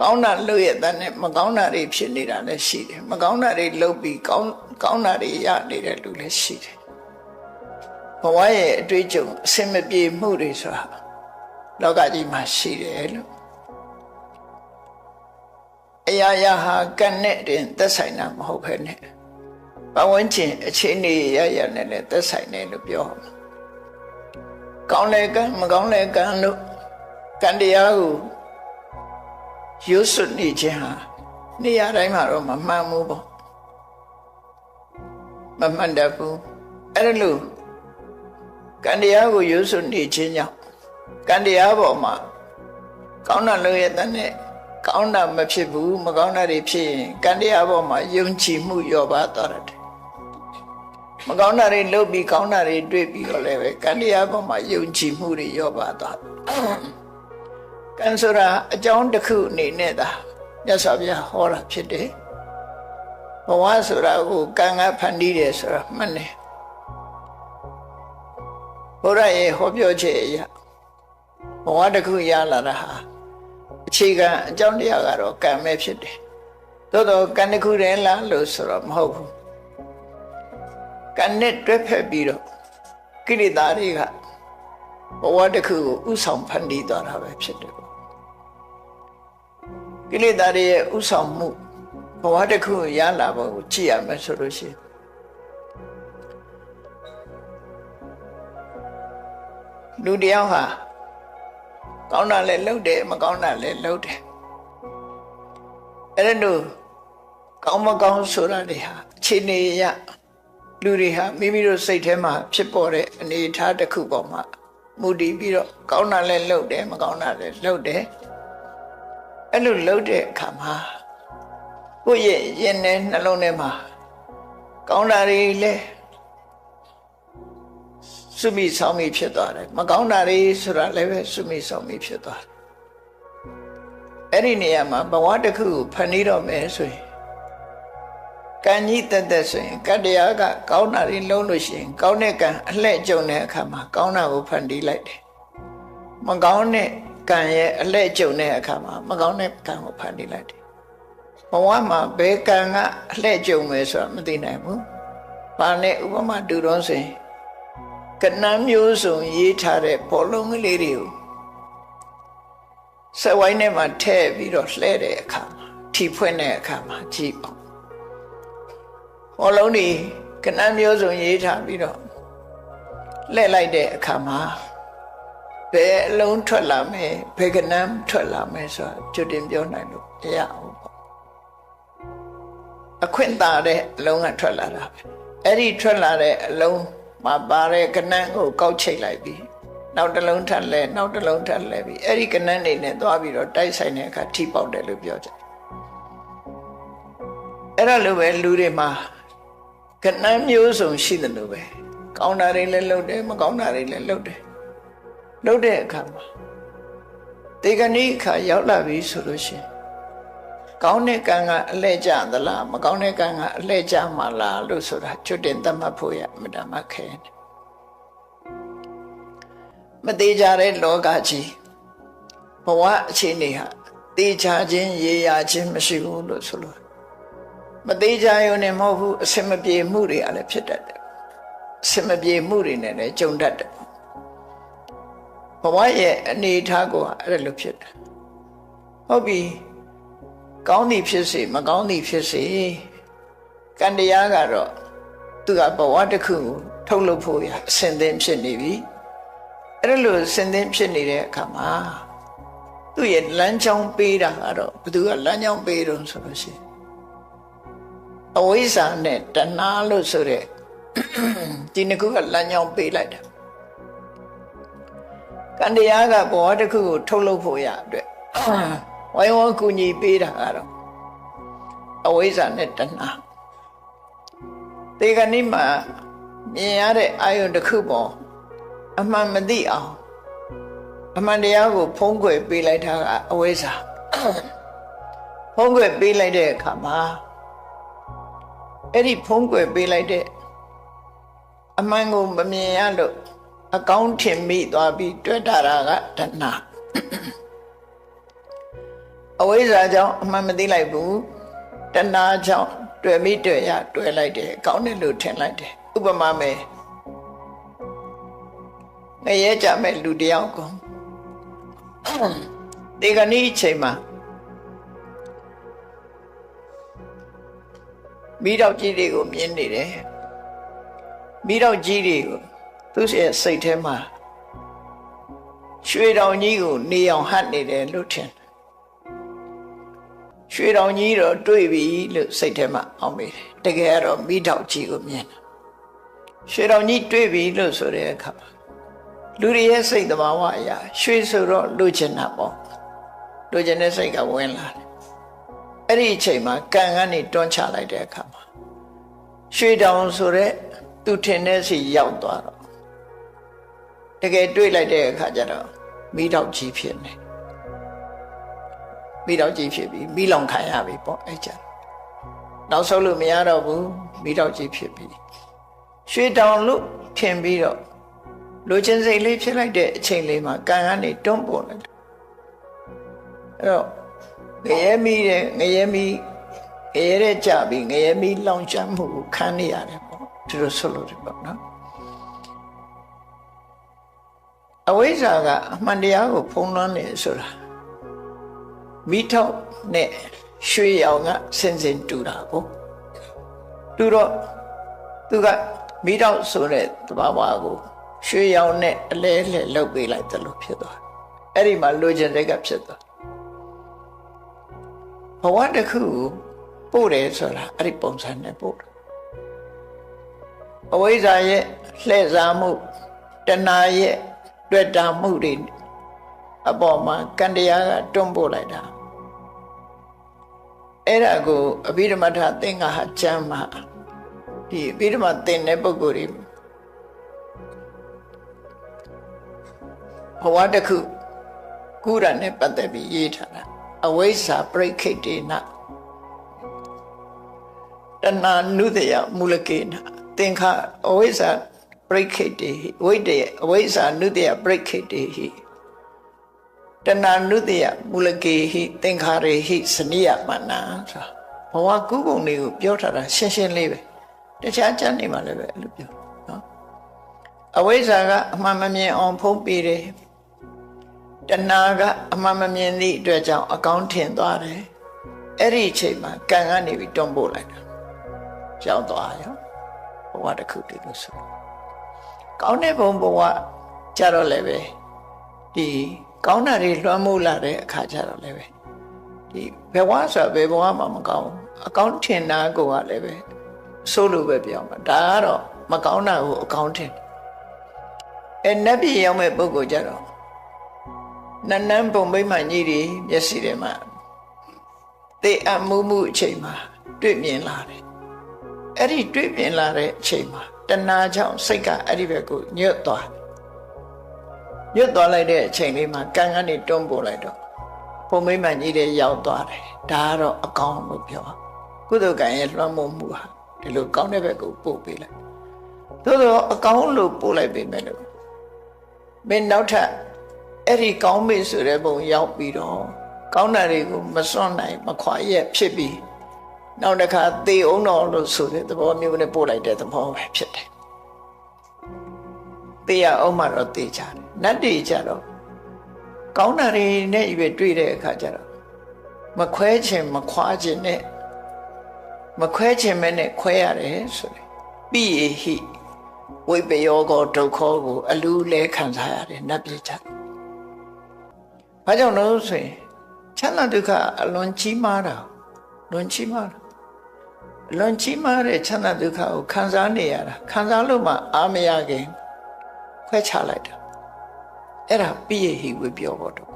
ကောင်းတာလုပ်ရတဲ့နဲ့မကောင်းတာတွေဖြစ်နေတာလည်းရှိတယ်မကောင်းတာတွေလုပ်ပြီးကောင်းကောင်းတာတွေရနေတဲ့လူလည်းရှိတယ်ဘဝရဲ့အတွေ့အကြုံအစင်မပြေမှုတွေဆိုတာလောကကြီးမှာရှိတယ်လို့အရာရာဟာကံနဲ့တင်သက်ဆိုင်တာမဟုတ်ဘဲနဲ့ဘဝဝင်ချင်းအခြေအနေရရနဲ့လည်းသက်ဆိုင်တယ်လို့ပြောမှာကောင်းလဲကံမကောင်းလဲကံလို့ကံတရားကို ရွတ်စွနေခြင်းဟာနေရာတိုင်းမှာတော့မမှန်ဘူးပေါ့မမှန်တတ်ဘူးအဲ့ဒါလို့ကံတရားကိုရွတ်စွနေခြင်းကြောင့်ကံတရားပေါ်မှာကောင်းတာလို့ရတဲ့နဲ့ကောင်းတာမဖြစ်ဘူးမကောင်းတာတွေဖြစ်ရင်ကံတရားပေါ်မှာယုံကြည်မှုလျော့ပါသွားတယ်မကောင်းတာတွေလုပ်ပြီးကောင်းတာတွေတွေ့ပြီးတော့လည်းပဲကံတရားပေါ်မှာယုံကြည်မှုတွေလျော့ပါသွားတယ် ကံဆိုတာအကြောင်းတစ်ခုအနေနဲ့သာမြတ်စွာဘုရားဟောတာဖြစ်တယ်ဘဝဆိုတာကိုကံကဖန်တီးတယ်ဆိုတာမှန်တယ်ဘုရားရဲ့ဟောပြောချက်အရာဘဝတစ်ခုရလာတာဟာအခြေခံအကြောင်းတရားကတော့ကံပဲဖြစ်တယ်သို့တော့ကံတစ်ခုတည်းလားလို့ဆိုတော့မဟုတ်ဘူးကံနဲ့တွဲဖက်ပြီးတော့ကိလေသာတွေကဘဝတစ်ခုကိုဥဆောင်ဖန်တီးသွားတာပဲဖြစ်တယ်ပေါ့ ကိလေသာတွေရဲ့ဥဆောင်မှုဘဝတစ်ခုကိုရလာဖို့ကိုကြည့်ရမယ်ဆိုလို့ရှိရင်လူတယောက်ဟာကောင်းတာလည်းလုပ်တယ်မကောင်းတာလည်းလုပ်တယ်အဲ့ဒါလို့ကောင်းမကောင်းဆိုတာတွေဟာအခြေအနေရလူတွေဟာမိမိတို့စိတ်ထဲမှာဖြစ်ပေါ်တဲ့အနေအထားတစ်ခုပေါ်မှာမူတည်ပြီးတော့ကောင်းတာလည်းလုပ်တယ်မကောင်းတာလည်းလုပ်တယ် အဲ့လိုလုပ်တဲ့အခါမှာကိုယ့်ရဲ့ရင်ထဲနှလုံးထဲမှာကောင်းတာတွေလည်းစုမိဆောင်မိဖြစ်သွားတယ်မကောင်းတာတွေဆိုတာလည်းပဲစုမိဆောင်မိဖြစ်သွားတယ်အဲ့ဒီနေရာမှာဘဝတစ်ခုကိုဖန်တီးတော့မယ်ဆိုရင်ကံကြီးတက်တက်ဆိုရင်ကတ္တရားကကောင်းတာတွေလုံးလို့ရှိရင် ကောင်းတဲ့ကံအလှဲ့ကြုံတဲ့အခါမှာကောင်းတာကိုဖန်တီးလိုက်တယ်မကောင်းတဲ့ ကံရဲ့အလှဲ့ကြုံတဲ့အခါမှာမကောင်းတဲ့ကံကိုဖန်တီးလိုက်တယ်ဘဝမှာဘယ်ကံကအလှဲ့ကြုံမယ်ဆိုတာမသိနိုင်ဘူး။ဘာနဲ့ဥပမာတူတော့ဆိုရင်ကဏ္ဍမျိုးစုံရေးထားတဲ့ဘောလုံးကလေးတွေကိုစက်ဝိုင်းထဲမှာထည့်ပြီးတော့လှဲတဲ့အခါမှာထီဖွင့်တဲ့အခါမှာကြည့်အောင်ဘောလုံးတွေကဏ္ဍမျိုးစုံရေးထားပြီးတော့လှဲလိုက်တဲ့အခါမှာ ဘယ်အလုံးထွက်လာမယ်ဘယ်ကဏ္ဍထွက်လာမယ်ဆိုတာကြွတင်ပြောနိုင်လို့မရဘူးပေါ့အခွင့်သာတဲ့အလုံးကထွက်လာတာပဲအဲ့ဒီထွက်လာတဲ့အလုံးမှာပါတဲ့ကဏ္ဍကိုကောက်ချိတ်လိုက်ပြီးနောက်တစ်လုံးထပ်လဲနောက်တစ်လုံးထပ်လဲပြီးအဲ့ဒီကဏ္ဍနေနဲ့သွားပြီးတော့တိုက်ဆိုင်တဲ့အခါထိပေါက်တယ်လို့ပြောကြတယ်အဲ့ဒါလိုပဲလူတွေမှာကဏ္ဍမျိုးစုံရှိတယ်လို့ပဲကောင်းတာတွေလည်းလုပ်တယ်မကောင်းတာတွေလည်းလုပ်တယ် လုပ်တဲ့အခါမှာတေကဏိခါရောက်လာပြီဆိုလို့ရှိရင်ကောင်းတဲ့ကံကအလဲကျသလားမကောင်းတဲ့ကံကအလဲကျမှလားလို့ဆိုတာကျွတ်တင်သတ်မှတ်ဖို့ရမတမခဲတယ်မသေးကြတဲ့လောကကြီးဘဝအခြေအနေဟာတေချာခြင်းရေရာခြင်းမရှိဘူးလို့ဆိုလို့မသေးကြရုံနဲ့မဟုတ်ဘူးအစင်မပြေမှုတွေကလည်းဖြစ်တတ်တယ်အစင်မပြေမှုတွေနဲ့လည်းကြုံတတ်တယ်ဘ ဝရဲ့အနေအထားကိုအဲ့ဒါလိုဖြစ်တယ်ဟုတ်ပြီကောင်းသည်ဖြစ်စေမကောင်းသည်ဖြစ်စေကံတရားကတော့သူကဘဝတစ်ခုကိုထုတ်လုပ်ဖို့ရအစဉ်သင်ဖြစ်နေပြီအဲ့ဒါလို့အစဉ်သင်ဖြစ်နေတဲ့အခါမှာသူ့ရဲ့လမ်းကြောင်းပေးတာကတော့ဘသူကလမ်းကြောင်းပေးတော့ဆိုလို့ရှိရင်အဝိဇ္ဇာနဲ့တဏှာလို့ဆိုတဲ့ဒီနှစ်ခုကလမ်းကြောင်းပေးလိုက်တာ ကံတရားကဘဝတစ်ခုကိုထုတ်လုပ်ဖို့ရအတွက်ဝိုင်းဝန်းကူညီပေးတာကတော့အဝိဇ္ဇာနဲ့တဏှာဒီကနေ့မှာမြင်ရတဲ့အာယုန်တစ်ခုပေါ်အမှန်မသိအောင်အမှန်တရားကိုဖုံးကွယ်ပေးလိုက်တာကအဝိဇ္ဇာဖုံးကွယ်ပေးလိုက်တဲ့အခါမှာအဲ့ဒီဖုံးကွယ်ပေးလိုက်တဲ့အမှန်ကိုမမြင်ရလို့ အကောင်းထင်မိသွားပြီးတွေ့တာကတဏှာအဝိဇ္ဇာကြောင့်အမှန်မသိလိုက်ဘူးတဏှာကြောင့်တွေ့မိတွေ့ရတွေ့လိုက်တယ်ကောင်းတယ်လို့ထင်လိုက်တယ်ဥပမာမယ်ငရဲကြမဲ့လူတယောက်ကိုဒီကနေ့အချိန်မှာမိတော့ကြီးတွေကိုမြင်နေတယ်မိတော့ကြီးတွေကို သူ့ရဲ့စိတ်ထဲမှာရွှေတောင်ကြီးကိုနေအောင်ဟတ်နေတယ်လို့ထင်တယ်ရွှေတောင်ကြီးတော့တွေ့ပြီလို့စိတ်ထဲမှာအောင်းမိတယ်တကယ်ကတော့မိတော့ကြီးကိုမြင်တယ်ရွှေတောင်ကြီးတွေ့ပြီလို့ဆိုတဲ့အခါမှာလူတွေရဲ့စိတ်သဘာဝအရာရွှေဆိုတော့လူချင်တာပေါ့လူချင်တဲ့စိတ်ကဝင်လာတယ်အဲ့ဒီအချိန်မှာကံကနေတွန်းချလိုက်တဲ့အခါမှာရွှေတောင်ဆိုတဲ့သူထင်တဲ့စီရောက်သွားတော့ တကယ်တွေ့လိုက်တဲ့အခါကျတော့မိတော့ကြီးဖြစ်နေမိတော့ကြီးဖြစ်ပြီမိလောင်ခံရပြီပေါ့အဲ့ကြနောက်ဆုံးလို့မရတော့ဘူးမိတော့ကြီးဖြစ်ပြီရွှေတောင်လို့ထင်ပြီးတော့လူချင်းစိတ်လေးဖြစ်လိုက်တဲ့အချိန်လေးမှာကံကနေတွန်းပေါ်လိုက်တယ်အဲ့တော့ငရဲမီးတဲ့ငရဲမီးငရဲတဲ့ကြပြီငရဲမီးလောင်ကျွမ်းမှုကိုခံနေရတယ်ပေါ့ဒီလိုဆိုလို့ဒီပေါ့နော် အဝိဇ္ဇာကအမှန်တရားကိုဖုံးလွှမ်းနေဆိုတာမိထောက်နဲ့ရွှေရောင်ကစင်စင်တူတာကိုတူတော့သူကမိထောက်ဆိုတဲ့သဘာဝကိုရွှေရောင်နဲ့အလဲလဲလှုပ်ပေးလိုက်တယ်လို့ဖြစ်သွားအဲ့ဒီမှာလိုချင်တဲ့ကဖြစ်သွားဘဝတစ်ခုပို့တယ်ဆိုတာအဲ့ဒီပုံစံနဲ့ပို့တယ်အဝိဇ္ဇာရဲ့လှည့်စားမှုတဏှာရဲ့ တွေ့တာမှုတွေအပေါ်မှာကံတရားကတွန်းပို့လိုက်တာအဲ့ဒါကိုအဘိဓမ္မထသင်္ဃဟာကျမ်းမှာဒီအဘိဓမ္မသင်တဲ့ပုဂ္ဂိုလ်တွေဘဝတစ်ခုကုရနဲ့ပတ်သက်ပြီးရေးထားတာအဝိဇ္ဇာပရိခိတ်တေနတဏှာနုတယမူလကေနသင်္ခအဝိဇ္ဇာ ပရိခိတ်တေဟိဝိတ္တယအဝိဇ္ဇာနုတယပရိခိတ်တေဟိတဏှာနုတယမူလကေဟိသင်္ခါရေဟိစနိယမနံဆိုဘဝကုကုံတွေကိုပြောထားတာရှင်းရှင်းလေးပဲတခြားကျမ်းနေမှာလည်းပဲအဲ့လိုပြောနော်အဝိဇ္ဇာကအမှန်မမြင်အောင်ဖုံးပေးတယ်တဏှာကအမှန်မမြင်သည့်အတွက်ကြောင့်အကောင်းထင်သွားတယ်အဲ့ဒီအချိန်မှာကံကနေပြီးတွန်းပို့လိုက်တာကြောက်သွားရောဘဝတစ်ခုတည်းလို့ဆို ကောင်းတဲ့ဘုံဘဝကြတော့လည်းပဲဒီကောင်းတာတွေလွှမ်းမိုးလာတဲ့အခါကျတော့လည်းပဲဒီဘဝဆိုဘယ်ဘဝမှမကောင်းအကောင်းထင်တာကိုကလည်းပဲဆိုးလို့ပဲပြောမှာဒါကတော့မကောင်းတာကိုအကောင်းထင်အဲနတ်ပြည်ရောက်မဲ့ပုဂ္ဂိုလ်ကြတော့နန်းနန်းပုံမိမ့်မှကြီးတွေမျက်စိထဲမှာတေအမှုမှုအချိန်မှာတွေ့မြင်လာတယ် အဲ့ဒီတွေ့မြင်လာတဲ့အချိန်မှာတဏှာကြောင့်စိတ်ကအဲ့ဒီဘက်ကိုညွတ်သွားညွတ်သွားလိုက်တဲ့အချိန်လေးမှာကံကနေတွန်းပို့လိုက်တော့ပုံမိမ့်မှကြီးတွေရောက်သွားတယ်ဒါကတော့အကောင်းလို့ပြောကုသိုလ်ကံရဲ့လွှမ်းမိုးမှုဟာဒီလိုကောင်းတဲ့ဘက်ကိုပို့ပေးလိုက်သို့တော့အကောင်းလို့ပို့လိုက်ပေမဲ့လို့မင်းနောက်ထပ်အဲ့ဒီကောင်းမေဆိုတဲ့ဘုံရောက်ပြီးတော့ကောင်းတာတွေကိုမစွန့်နိုင်မခွာရက်ဖြစ်ပြီး နောက်တစ်ခါသေအောင်တော်လို့ဆိုတဲ့သဘောမျိုးနဲ့ပို့လိုက်တဲ့သဘောပဲဖြစ်တယ်။သေရအောင်မှတော့သေချတယ်။နတ်တွေကြတော့ကောင်းတာတွေနဲ့ပဲတွေ့တဲ့အခါကျတော့မခွဲခြင်းမခွာခြင်းနဲ့မခွဲခြင်းမဲနဲ့ခွဲရတယ်ဆိုတယ်။ပြီးရဟိဝိပယောကောဒုက္ခကို အလူလဲခံစားရတယ်နတ်ပြည်ကြတယ်။ဘာကြောင့်လို့ဆိုရင်ချမ်းသာဒုက္ခအလွန်ကြီးမားတာလွန်ကြီးမားတာ လွန်ကြီးမားတဲ့ချမ်းသာဒုက္ခကိုခံစားနေရတာခံစားလို့မှအာမရခင်ခွဲခြားလိုက်တာအဲ့ဒါပြည့်ဟိဝေပြောဖို့တော့ခေါ်ဖြစ်